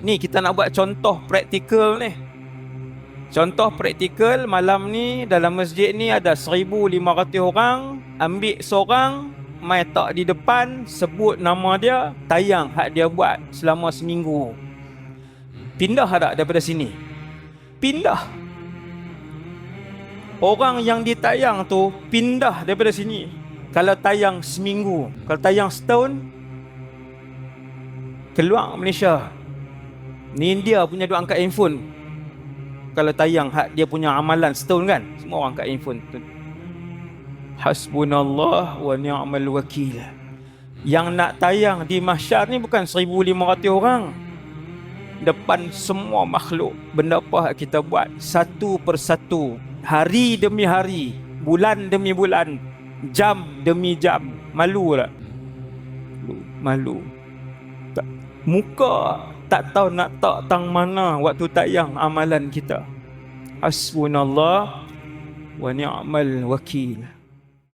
Ni kita nak buat contoh praktikal ni. Contoh praktikal malam ni dalam masjid ni ada 1500 orang, ambil seorang mai tak di depan sebut nama dia, tayang hak dia buat selama seminggu. Pindah tak daripada sini? Pindah. Orang yang ditayang tu pindah daripada sini. Kalau tayang seminggu, kalau tayang setahun keluar Malaysia. Ni India punya duk angkat handphone. Kalau tayang hak dia punya amalan setahun kan? Semua orang kat handphone. Hasbunallah wa ni'mal wakil. Yang nak tayang di mahsyar ni bukan 1500 orang. Depan semua makhluk benda apa kita buat? Satu persatu. Hari demi hari bulan demi bulan jam demi jam. Malu tak? Malu. Tak. Muka tak tahu nak tak tang mana waktu tayang amalan kita. Hasbunallah wa ni'mal wakil.